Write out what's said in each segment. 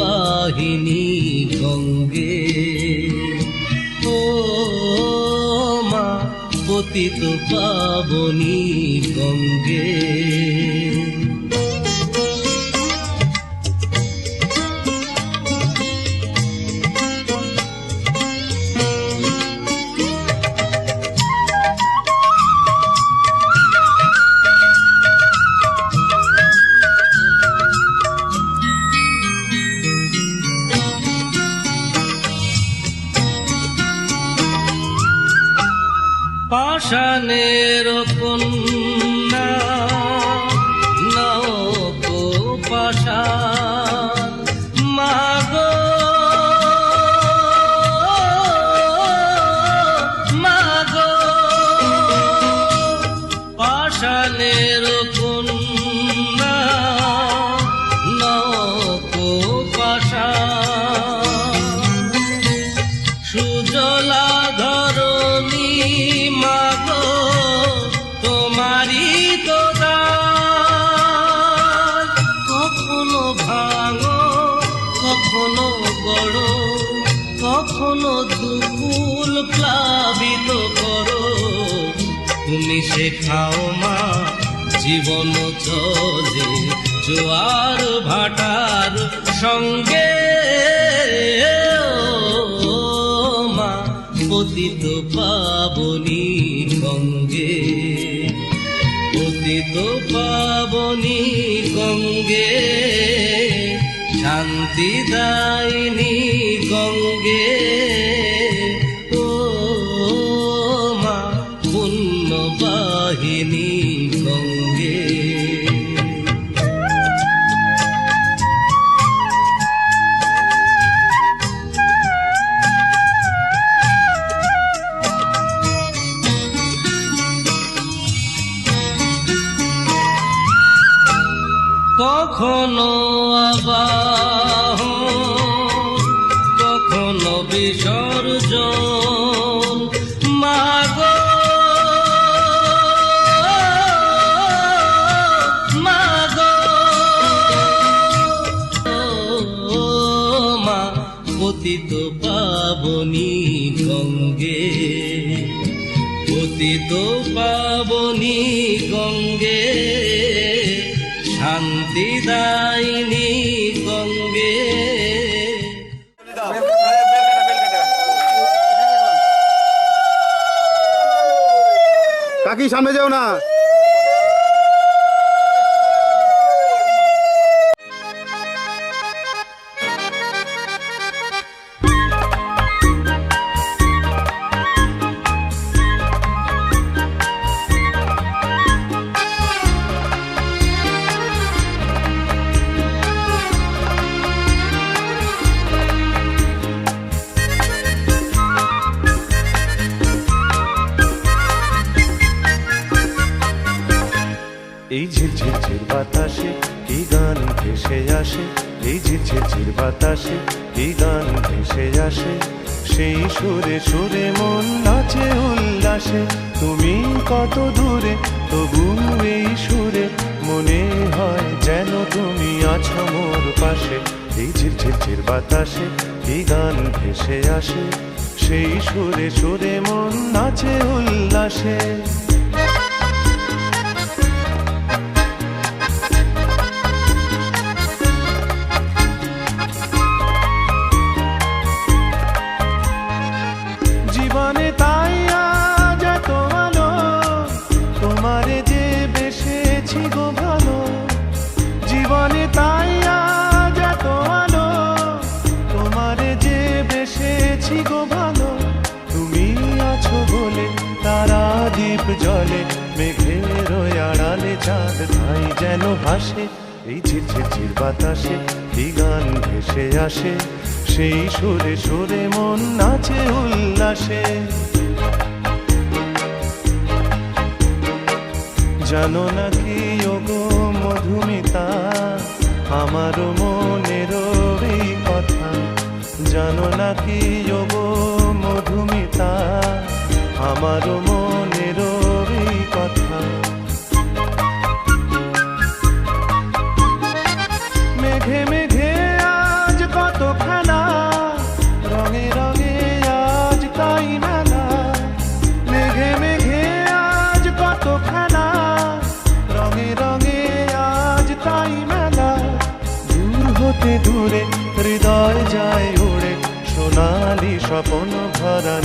বাহিনী গঙ্গে ও মা পতিত পাবনি গঙ্গে পাশান জীবন চলে, জোয়ার ভাটার সঙ্গে। মা, পতিত পাবনি গঙ্গে পতিত পাবনি গঙ্গে শান্তি দায়নি গঙ্গে কখনো আবাহ কখনো বিসর্জন। মাগো মাগো। মা পতিত পাবনি গঙ্গে পতিত পাবনি কাকি সামনে যেও না ভেসে আসে, সেই সুরে সুরে মন নাচে উল্লাসে। তুমি কত দূরে, তবু এই সুরে মনে হয় যেন তুমি আছো মোর পাশে। এই ঝিরঝিরঝির বাতাসে কি গান ভেসে আসে, সেই সুরে সুরে মন নাচে উল্লাসে। চাঁদ তাই যেন হাসে এই ঝিরঝির বাতাসে কি গান ভেসে আসে? সেই সুরে সুরে মন নাচে উল্লাসে। জানো নাকি ওগো মধুমিতা আমার মনের এই কথা। জানো নাকি ওগো মধুমিতা আমার স্বপন ভরা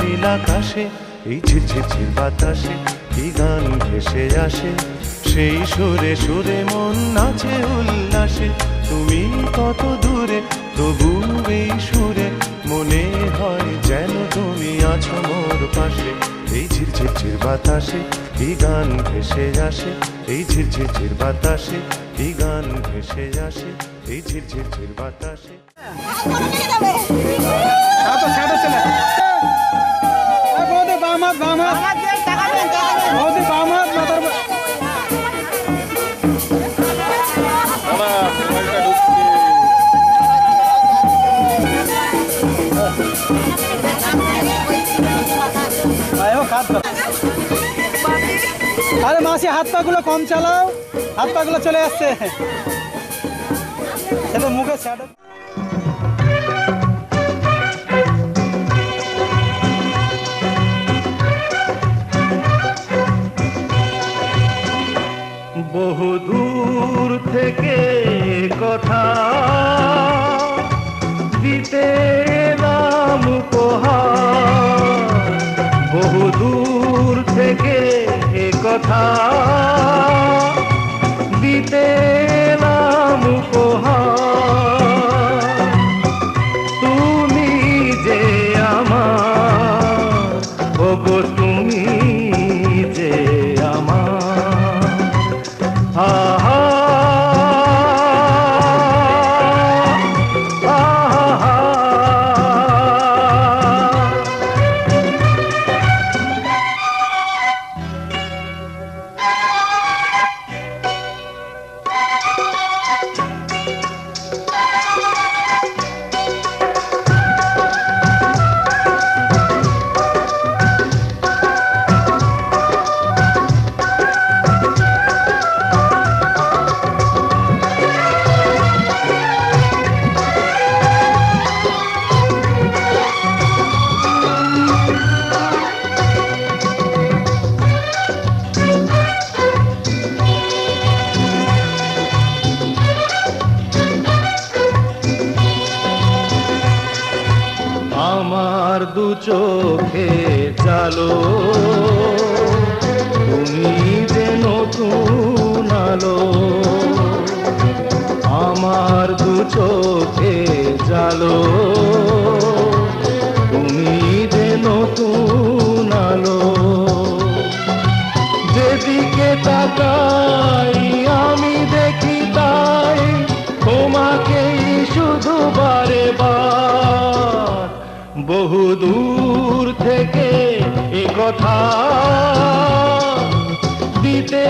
নীল আকাশে, এই ঝিরঝির বাতাসে কি গান ভেসে আসে? সেই সুরে সুরে মন নাচে উল্লাসে, তুমি কত দূরে তবু এই সুরে মনে হয় যেন তুমি আছো মোর পাশে। এই ঝিরঝির বাতাসে কি গান ভেসে আসে? এই ঝিরঝির বাতাসে এই গান ভেসে আসে? এই ঝিরঝির ঝির বাতাসে। আরে মাসি হাত পা গুলো কম চালাও। হাত পা গুলো চলে আসছে। বহু দূর থেকে কথা দিতে এলাম উপহার। বহু দূর থেকে কথা দিতে এলাম উপহার। আমার দু চোখে চালো। তুমি যে নতুন আলো, আমার দু চোখে চালো। তুমি যে নতুন আলো, যেদিকে তাকাই আমি দেখি তাই, তোমাকেই শুধু বারে বার বহু দূর থেকে এ কথা দিতে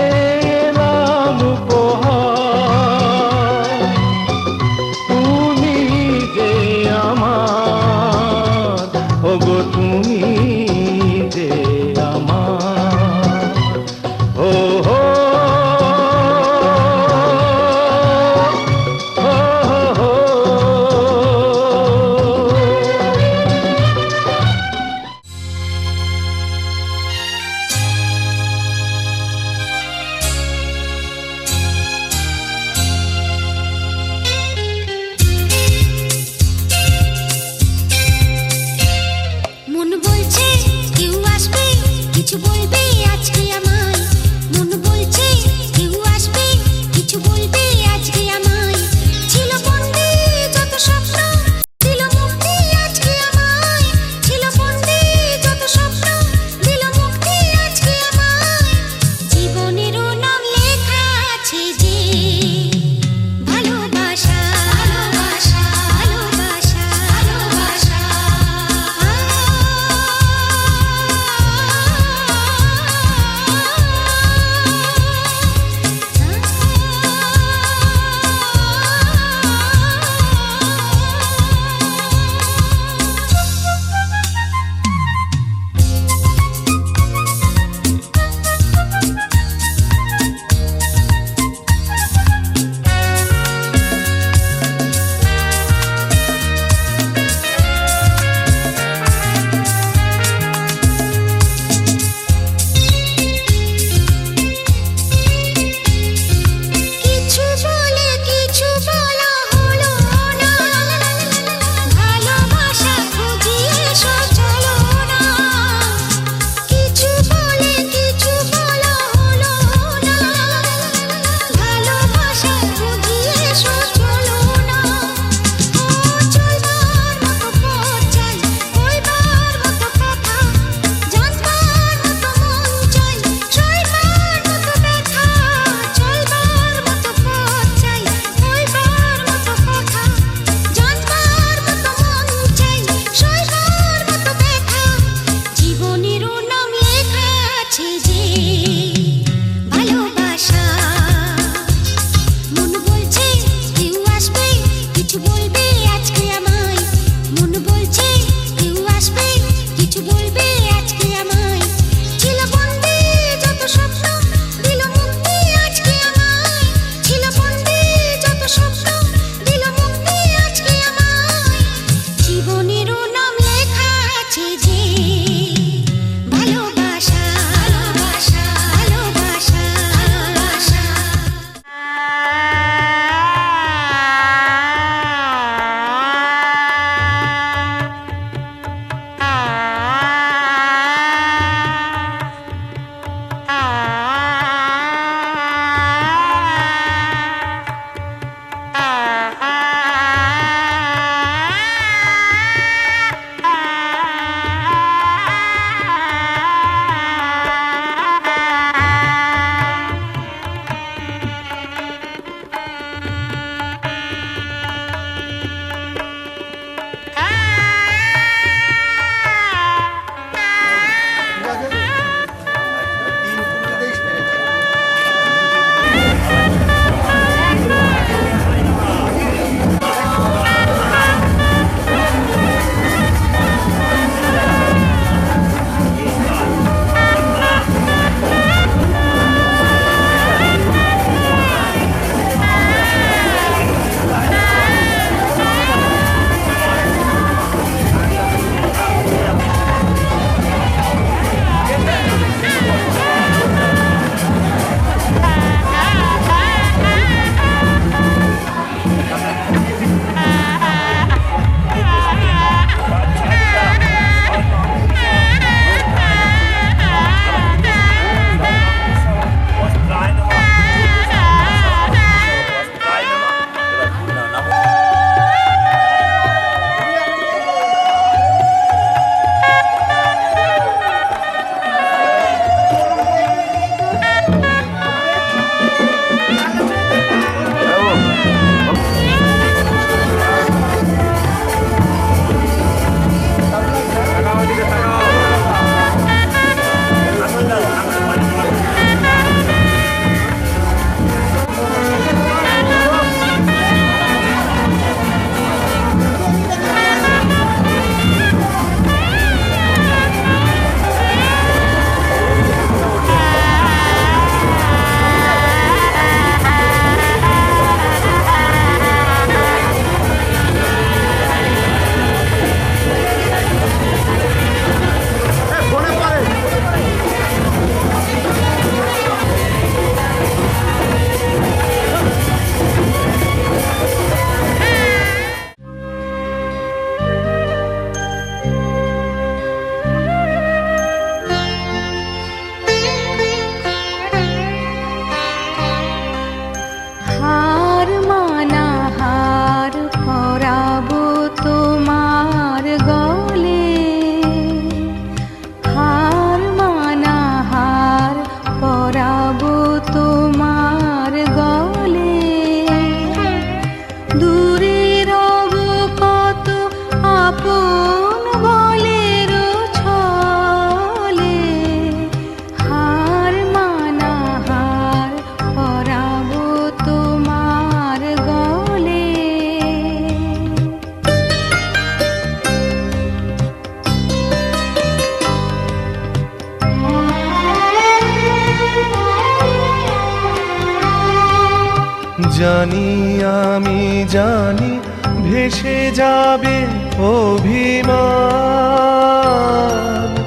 জানি, আমি জানি, ভেসে যাবে অভিমান।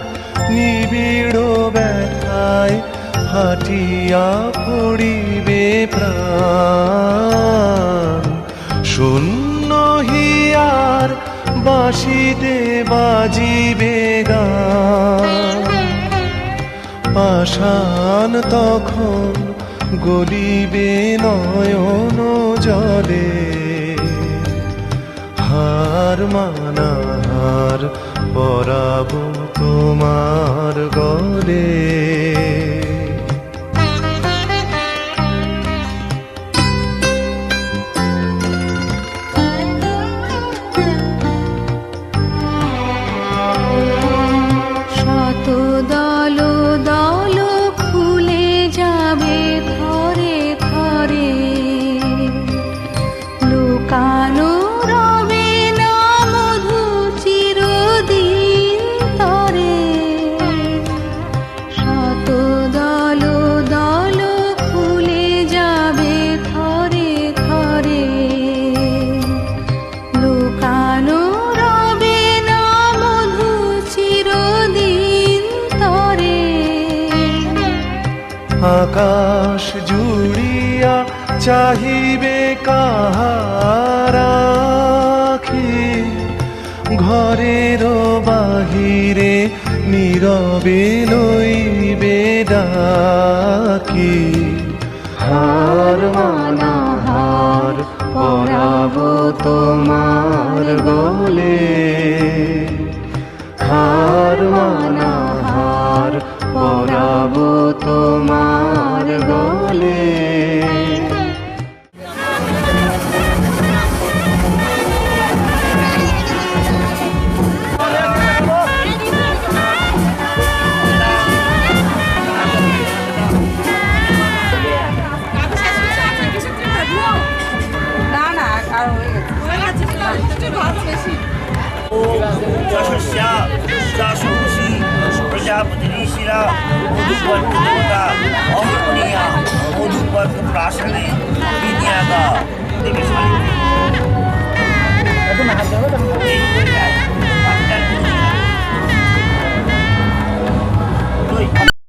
নিবিড় ব্যথায় ফাটিয়া পড়িবে প্রাণ। শূন্য হিয়ার বাঁশিতে বাজিবে গান। পাষাণ তখন গলিবে নয়ন জলে হার মানাহার পরাব তোমার গলে। চাহিবে কাহারাখি ঘরের বাহিরে নীরবে লইবে ডাকি। হার মানাহার পরাব তোমার গলে। হার মানাহার পরাব তোমার গলে।